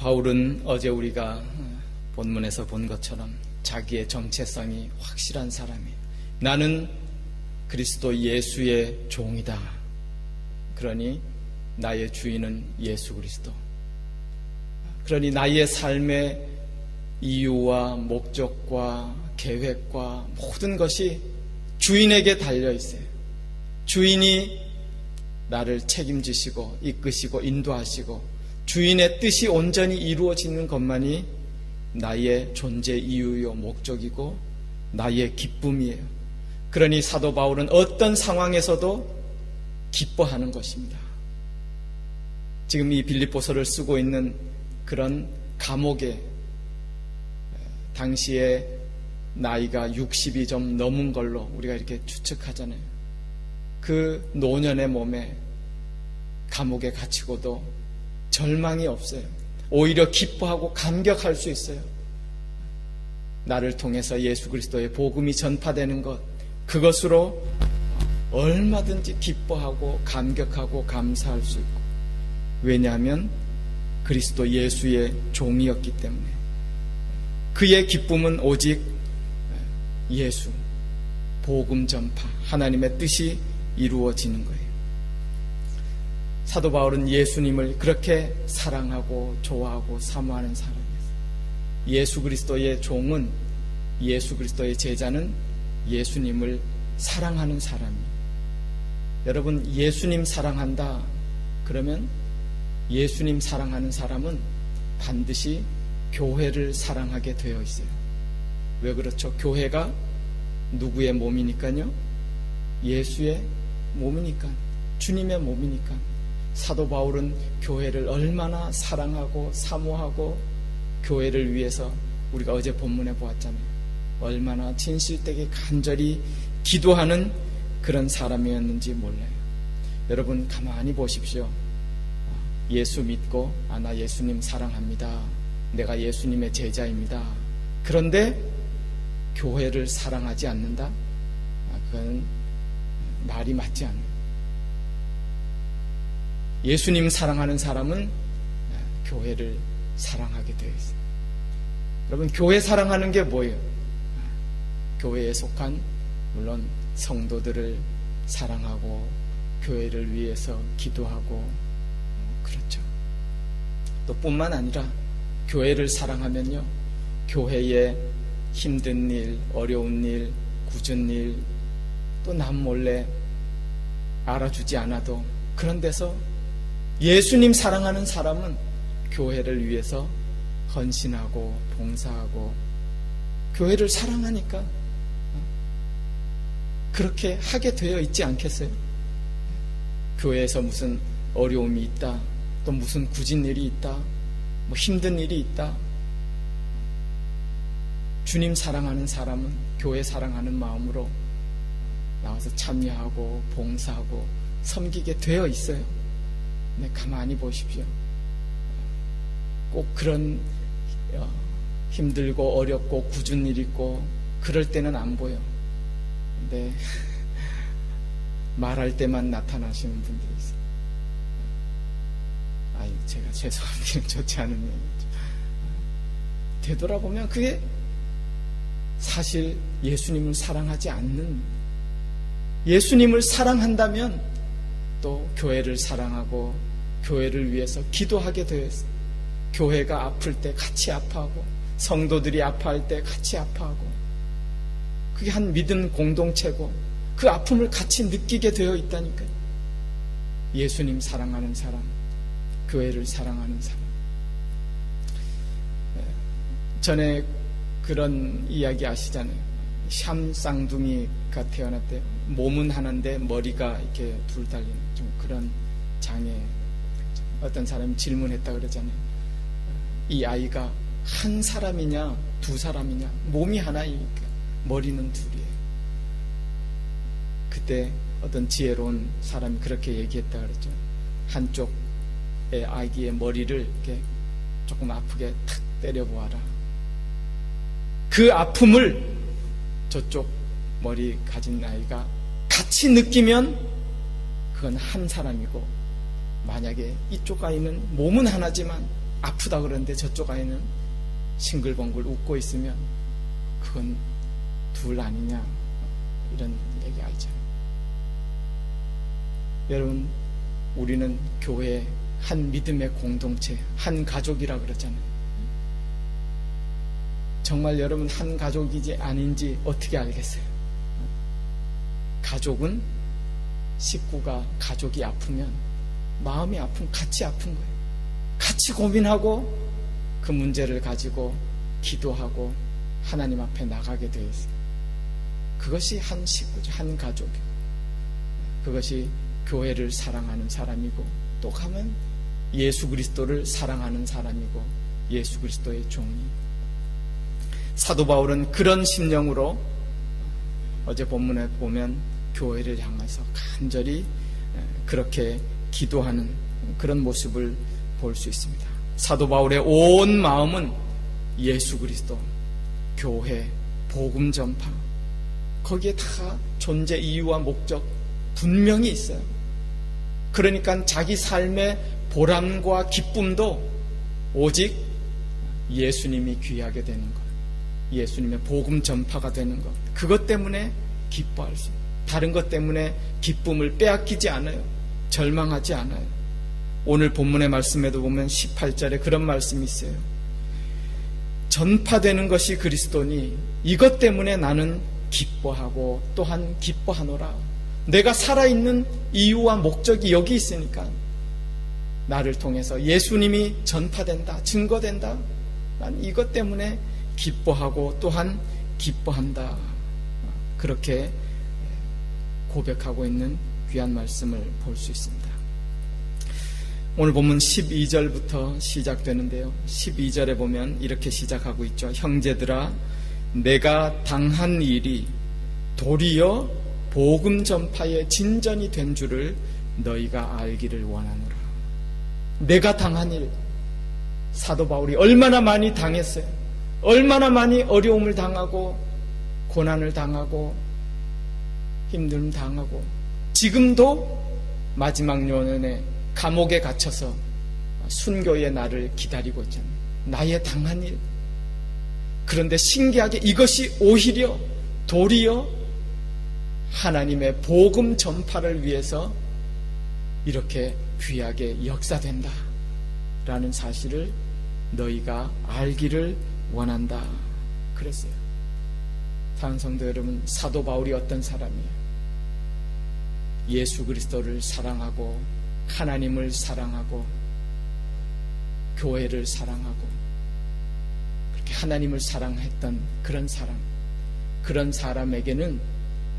바울은 어제 우리가 본문에서 본 것처럼 자기의 정체성이 확실한 사람이에요. 나는 그리스도 예수의 종이다. 그러니 나의 주인은 예수 그리스도. 그러니 나의 삶의 이유와 목적과 계획과 모든 것이 주인에게 달려 있어요. 주인이 나를 책임지시고 이끄시고 인도하시고 주인의 뜻이 온전히 이루어지는 것만이 나의 존재 이유요 목적이고 나의 기쁨이에요. 그러니 사도 바울은 어떤 상황에서도 기뻐하는 것입니다. 지금 이 빌립보서를 쓰고 있는 그런 감옥에 당시에 나이가 60이 좀 넘은 걸로 우리가 이렇게 추측하잖아요. 그 노년의 몸에 감옥에 갇히고도 절망이 없어요. 오히려 기뻐하고 감격할 수 있어요. 나를 통해서 예수 그리스도의 복음이 전파되는 것, 그것으로 얼마든지 기뻐하고 감격하고 감사할 수 있고, 왜냐하면 그리스도 예수의 종이었기 때문에 그의 기쁨은 오직 예수, 복음 전파, 하나님의 뜻이 이루어지는 거예요. 사도 바울은 예수님을 그렇게 사랑하고 좋아하고 사모하는 사람이었어요. 예수 그리스도의 종은 예수 그리스도의 제자는 예수님을 사랑하는 사람이에요. 여러분 예수님 사랑한다 그러면 예수님 사랑하는 사람은 반드시 교회를 사랑하게 되어 있어요. 왜 그렇죠? 교회가 누구의 몸이니까요? 예수의 몸이니까. 주님의 몸이니까. 사도 바울은 교회를 얼마나 사랑하고 사모하고 교회를 위해서 우리가 어제 본문에 보았잖아요. 얼마나 진실되게 간절히 기도하는 그런 사람이었는지 몰라요. 여러분 가만히 보십시오. 예수 믿고 아 나 예수님 사랑합니다. 내가 예수님의 제자입니다. 그런데 교회를 사랑하지 않는다? 아, 그건 말이 맞지 않아요. 예수님 사랑하는 사람은 교회를 사랑하게 되어 있어요. 여러분, 교회 사랑하는 게 뭐예요? 교회에 속한, 물론 성도들을 사랑하고, 교회를 위해서 기도하고, 그렇죠. 또 뿐만 아니라, 교회를 사랑하면요, 교회에 힘든 일, 어려운 일, 굳은 일, 또 남 몰래 알아주지 않아도 그런 데서 예수님 사랑하는 사람은 교회를 위해서 헌신하고 봉사하고 교회를 사랑하니까 그렇게 하게 되어 있지 않겠어요? 교회에서 무슨 어려움이 있다, 또 무슨 굳은 일이 있다, 뭐 힘든 일이 있다. 주님 사랑하는 사람은 교회 사랑하는 마음으로 나와서 참여하고 봉사하고 섬기게 되어 있어요. 네, 가만히 보십시오. 꼭 그런 어, 힘들고 어렵고 굳은 일 있고 그럴 때는 안 보여. 근데 말할 때만 나타나시는 분들이 있어요. 아이 제가 죄송합니다. 좋지 않은 얘기죠. 되돌아보면 그게 사실 예수님을 사랑하지 않는 예수님을 사랑한다면 또 교회를 사랑하고 교회를 위해서 기도하게 있어요. 교회가 아플 때 같이 아파하고 성도들이 아파할 때 같이 아파하고 그게 한 믿음 공동체고 그 아픔을 같이 느끼게 되어 있다니까요. 예수님 사랑하는 사람, 교회를 사랑하는 사람. 전에 그런 이야기 아시잖아요. 샴 쌍둥이가 태어났대요. 몸은 하나인데 머리가 이렇게 둘 달리는 좀 그런 장애. 어떤 사람이 질문했다 그러잖아요. 이 아이가 한 사람이냐, 두 사람이냐, 몸이 하나이니까 머리는 둘이에요. 그때 어떤 지혜로운 사람이 그렇게 얘기했다 그랬죠. 한쪽의 아기의 머리를 이렇게 조금 아프게 탁 때려보아라. 그 아픔을 저쪽 머리 가진 아이가 같이 느끼면 그건 한 사람이고 만약에 이쪽 아이는 몸은 하나지만 아프다 그러는데 저쪽 아이는 싱글벙글 웃고 있으면 그건 둘 아니냐 이런 얘기 알잖아요. 여러분 우리는 교회 한 믿음의 공동체, 한 가족이라 그러잖아요. 정말 여러분 한 가족이지 아닌지 어떻게 알겠어요? 가족은 식구가 가족이 아프면 마음이 아픈 같이 아픈 거예요. 같이 고민하고 그 문제를 가지고 기도하고 하나님 앞에 나가게 되어 있어요. 그것이 한 식구죠. 한 가족이고. 그것이 교회를 사랑하는 사람이고 또 가면 예수 그리스도를 사랑하는 사람이고 예수 그리스도의 종이 사도 바울은 그런 심령으로 어제 본문에 보면 교회를 향해서 간절히 그렇게 기도하는 그런 모습을 볼 수 있습니다. 사도 바울의 온 마음은 예수 그리스도, 교회, 복음 전파, 거기에 다 존재 이유와 목적 분명히 있어요. 그러니까 자기 삶의 보람과 기쁨도 오직 예수님이 귀하게 되는 것, 예수님의 복음 전파가 되는 것, 그것 때문에 기뻐할 수, 다른 것 때문에 기쁨을 빼앗기지 않아요. 절망하지 않아요. 오늘 본문의 말씀에도 보면 18절에 그런 말씀이 있어요. 전파되는 것이 그리스도니 이것 때문에 나는 기뻐하고 또한 기뻐하노라. 내가 살아있는 이유와 목적이 여기 있으니까 나를 통해서 예수님이 전파된다, 증거된다. 난 이것 때문에 기뻐하고 또한 기뻐한다. 그렇게 고백하고 있는 귀한 말씀을 볼 수 있습니다. 오늘 본문 12절부터 시작되는데요. 12절에 보면 이렇게 시작하고 있죠. 형제들아, 내가 당한 일이 도리어 복음 전파의 진전이 된 줄을 너희가 알기를 원하노라. 내가 당한 일, 사도 바울이 얼마나 많이 당했어요. 얼마나 많이 어려움을 당하고 고난을 당하고 힘듦 당하고 지금도 마지막 요년에 감옥에 갇혀서 순교의 날을 기다리고 있잖아요. 나의 당한 일. 그런데 신기하게 이것이 오히려 도리어 하나님의 복음 전파를 위해서 이렇게 귀하게 역사된다. 라는 사실을 너희가 알기를 원한다. 그랬어요. 사랑 성도 여러분, 사도 바울이 어떤 사람이에요? 예수 그리스도를 사랑하고 하나님을 사랑하고 교회를 사랑하고 그렇게 하나님을 사랑했던 그런 사람 그런 사람에게는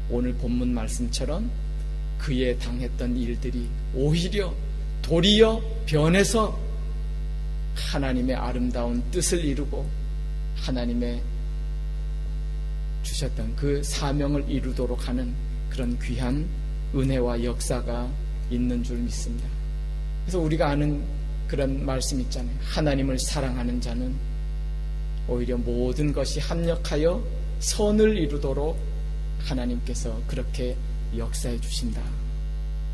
오늘 본문 말씀처럼 그의 당했던 일들이 오히려 도리어 변해서 하나님의 아름다운 뜻을 이루고 하나님의 주셨던 그 사명을 이루도록 하는 그런 귀한 은혜와 역사가 있는 줄 믿습니다. 그래서 우리가 아는 그런 말씀 있잖아요. 하나님을 사랑하는 자는 오히려 모든 것이 합력하여 선을 이루도록 하나님께서 그렇게 역사해 주신다.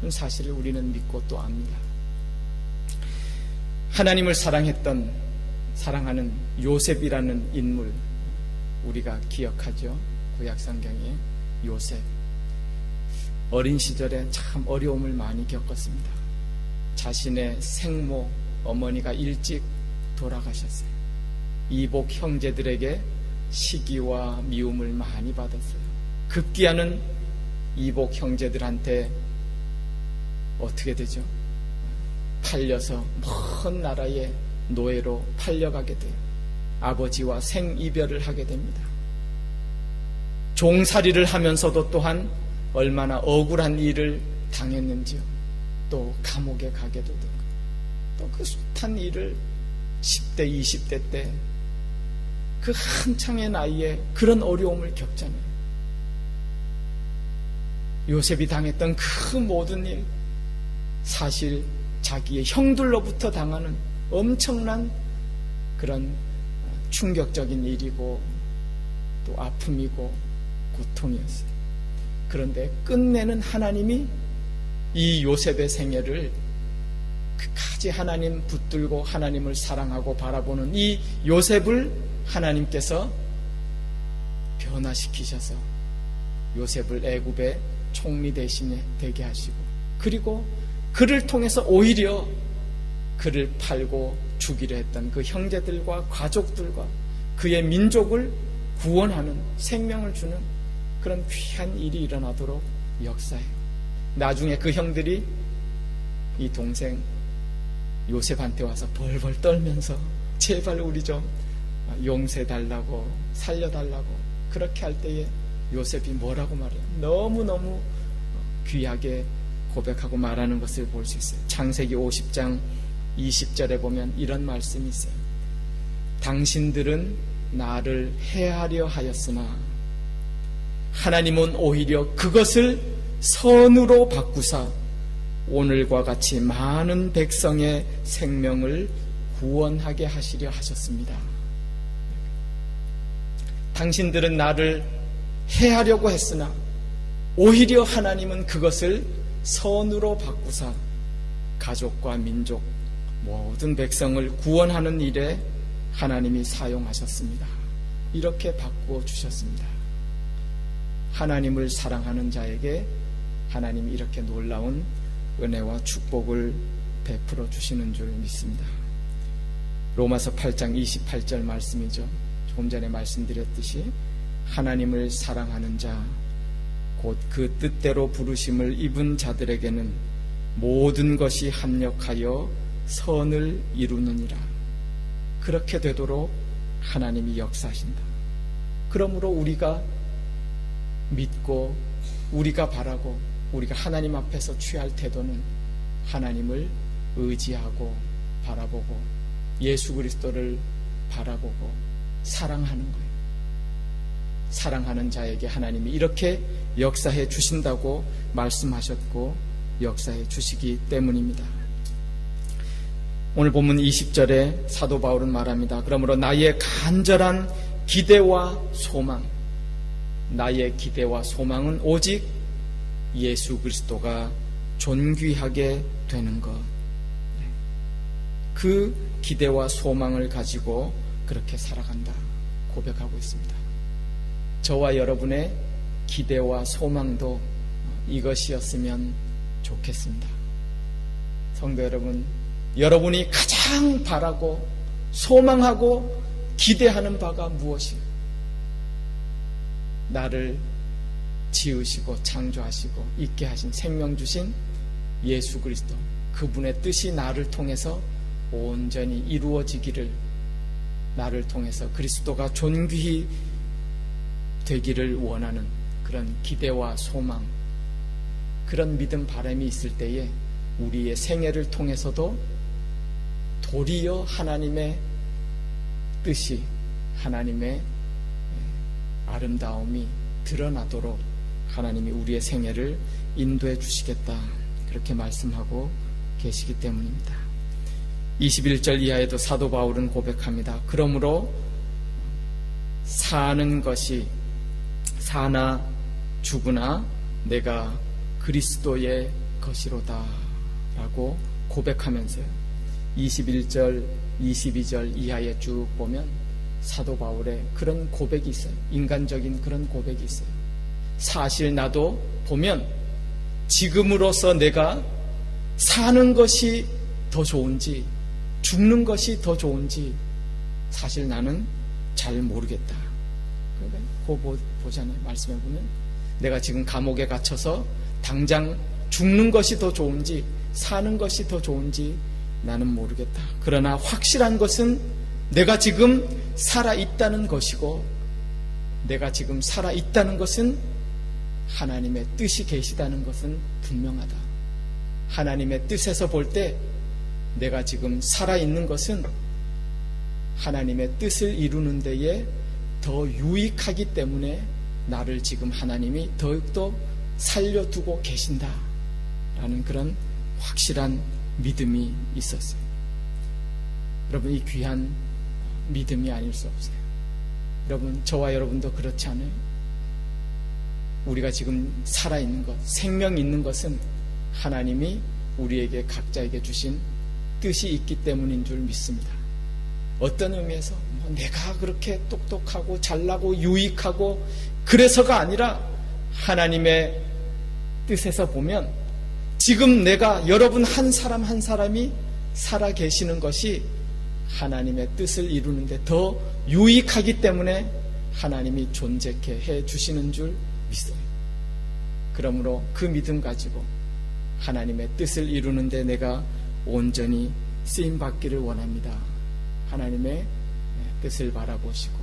사실을 우리는 믿고 또 압니다. 하나님을 사랑했던 사랑하는 요셉이라는 인물 우리가 기억하죠. 구약 성경에 요셉 어린 시절에 참 어려움을 많이 겪었습니다. 자신의 생모 어머니가 일찍 돌아가셨어요. 이복 형제들에게 시기와 미움을 많이 받았어요. 급기야는 이복 형제들한테 어떻게 되죠? 팔려서 먼 나라의 노예로 팔려가게 돼요. 아버지와 생이별을 하게 됩니다. 종살이를 하면서도 또한 얼마나 억울한 일을 당했는지요. 또 감옥에 가게도 되고 또그 숱한 일을 10대, 20대 때 그 한창의 나이에 그런 어려움을 겪잖아요. 요셉이 당했던 그 모든 일 사실 자기의 형들로부터 당하는 엄청난 그런 충격적인 일이고 또 아픔이고 고통이었어요. 그런데 끝내는 하나님이 이 요셉의 생애를 끝까지 하나님 붙들고 하나님을 사랑하고 바라보는 이 요셉을 하나님께서 변화시키셔서 요셉을 애굽의 총리 대신에 되게 하시고 그리고 그를 통해서 오히려 그를 팔고 죽이려 했던 그 형제들과 가족들과 그의 민족을 구원하는 생명을 주는 그런 귀한 일이 일어나도록 역사해요. 나중에 그 형들이 이 동생 요셉한테 와서 벌벌 떨면서 제발 우리 좀 용서해 달라고 살려 달라고 그렇게 할 때에 요셉이 뭐라고 말해요? 너무너무 귀하게 고백하고 말하는 것을 볼 수 있어요. 창세기 50장 20절에 보면 이런 말씀이 있어요. 당신들은 나를 해하려 하였으나 하나님은 오히려 그것을 선으로 바꾸사 오늘과 같이 많은 백성의 생명을 구원하게 하시려 하셨습니다. 당신들은 나를 해하려고 했으나 오히려 하나님은 그것을 선으로 바꾸사 가족과 민족 모든 백성을 구원하는 일에 하나님이 사용하셨습니다. 이렇게 바꾸어 주셨습니다. 하나님을 사랑하는 자에게 하나님이 이렇게 놀라운 은혜와 축복을 베풀어 주시는 줄 믿습니다. 로마서 8장 28절 말씀이죠. 조금 전에 말씀드렸듯이 하나님을 사랑하는 자, 곧 그 뜻대로 부르심을 입은 자들에게는 모든 것이 합력하여 선을 이루느니라. 그렇게 되도록 하나님이 역사하신다. 그러므로 우리가 믿고 우리가 바라고 우리가 하나님 앞에서 취할 태도는 하나님을 의지하고 바라보고 예수 그리스도를 바라보고 사랑하는 거예요. 사랑하는 자에게 하나님이 이렇게 역사해 주신다고 말씀하셨고 역사해 주시기 때문입니다. 오늘 본문 20절에 사도 바울은 말합니다. 그러므로 나의 간절한 기대와 소망, 나의 기대와 소망은 오직 예수 그리스도가 존귀하게 되는 것. 그 기대와 소망을 가지고 그렇게 살아간다. 고백하고 있습니다. 저와 여러분의 기대와 소망도 이것이었으면 좋겠습니다. 성도 여러분, 여러분이 가장 바라고 소망하고 기대하는 바가 무엇이에요? 나를 지으시고 창조하시고 있게 하신 생명 주신 예수 그리스도 그분의 뜻이 나를 통해서 온전히 이루어지기를 나를 통해서 그리스도가 존귀히 되기를 원하는 그런 기대와 소망 그런 믿음 바람이 있을 때에 우리의 생애를 통해서도 도리어 하나님의 뜻이 하나님의 아름다움이 드러나도록 하나님이 우리의 생애를 인도해 주시겠다. 그렇게 말씀하고 계시기 때문입니다. 21절 이하에도 사도 바울은 고백합니다. 그러므로 사는 것이 사나 죽으나 내가 그리스도의 것이로다. 라고 고백하면서요. 21절, 22절 이하에 쭉 보면 사도 바울의 그런 고백이 있어요. 인간적인 그런 고백이 있어요. 사실 나도 보면 지금으로서 내가 사는 것이 더 좋은지 죽는 것이 더 좋은지 사실 나는 잘 모르겠다. 그러니까 그 보잖아요. 말씀해 보면 내가 지금 감옥에 갇혀서 당장 죽는 것이 더 좋은지 사는 것이 더 좋은지 나는 모르겠다. 그러나 확실한 것은 내가 지금 살아 있다는 것이고 내가 지금 살아 있다는 것은 하나님의 뜻이 계시다는 것은 분명하다. 하나님의 뜻에서 볼 때 내가 지금 살아있는 것은 하나님의 뜻을 이루는 데에 더 유익하기 때문에 나를 지금 하나님이 더욱더 살려두고 계신다. 라는 그런 확실한 믿음이 있었어요. 여러분, 이 귀한 믿음이 아닐 수 없어요. 여러분, 저와 여러분도 그렇지 않아요? 우리가 지금 살아있는 것, 생명 있는 것은 하나님이 우리에게 각자에게 주신 뜻이 있기 때문인 줄 믿습니다. 어떤 의미에서 뭐 내가 그렇게 똑똑하고 잘나고 유익하고 그래서가 아니라 하나님의 뜻에서 보면 지금 내가 여러분 한 사람 한 사람이 살아 계시는 것이 하나님의 뜻을 이루는데 더 유익하기 때문에 하나님이 존재케 해 주시는 줄 믿어요. 그러므로 그 믿음 가지고 하나님의 뜻을 이루는데 내가 온전히 쓰임 받기를 원합니다. 하나님의 뜻을 바라보시고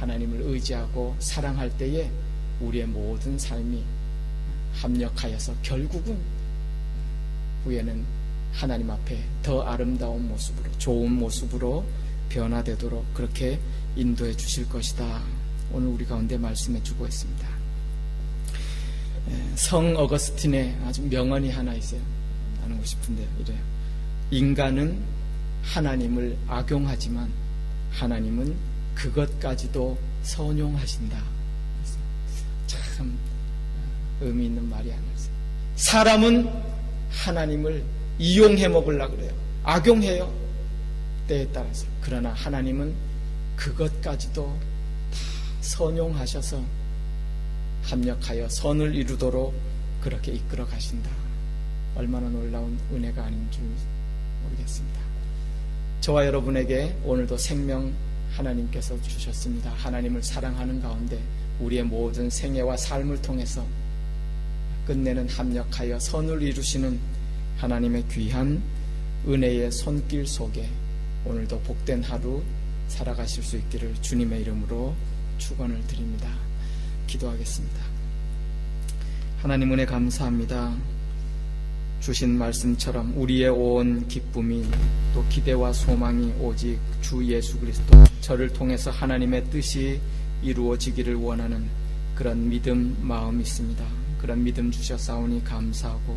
하나님을 의지하고 사랑할 때에 우리의 모든 삶이 합력하여서 결국은 후에는 하나님 앞에 더 아름다운 모습으로 좋은 모습으로 변화되도록 그렇게 인도해 주실 것이다. 오늘 우리 가운데 말씀해 주고 있습니다. 성 어거스틴의 아주 명언이 하나 있어요. 나누고 싶은데 이래요. 인간은 하나님을 악용하지만 하나님은 그것까지도 선용하신다. 참 의미 있는 말이 있어요. 사람은 하나님을 이용해 먹으려 그래요. 악용해요. 때에 따라서. 그러나 하나님은 그것까지도 다 선용하셔서 합력하여 선을 이루도록 그렇게 이끌어 가신다. 얼마나 놀라운 은혜가 아닌 줄 모르겠습니다. 저와 여러분에게 오늘도 생명 하나님께서 주셨습니다. 하나님을 사랑하는 가운데 우리의 모든 생애와 삶을 통해서 끝내는 합력하여 선을 이루시는 하나님의 귀한 은혜의 손길 속에 오늘도 복된 하루 살아가실 수 있기를 주님의 이름으로 축원을 드립니다. 기도하겠습니다. 하나님 은혜 감사합니다. 주신 말씀처럼 우리의 온 기쁨이 또 기대와 소망이 오직 주 예수 그리스도 저를 통해서 하나님의 뜻이 이루어지기를 원하는 그런 믿음 마음 있습니다. 그런 믿음 주셨사오니 감사하고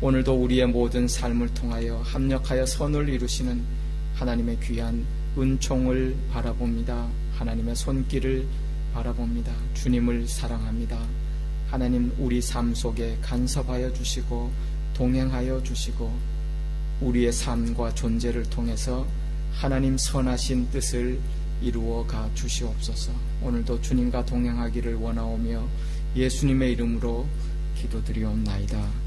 오늘도 우리의 모든 삶을 통하여 합력하여 선을 이루시는 하나님의 귀한 은총을 바라봅니다. 하나님의 손길을 바라봅니다. 주님을 사랑합니다. 하나님 우리 삶 속에 간섭하여 주시고 동행하여 주시고 우리의 삶과 존재를 통해서 하나님 선하신 뜻을 이루어 가 주시옵소서. 오늘도 주님과 동행하기를 원하오며 예수님의 이름으로 기도드리옵나이다.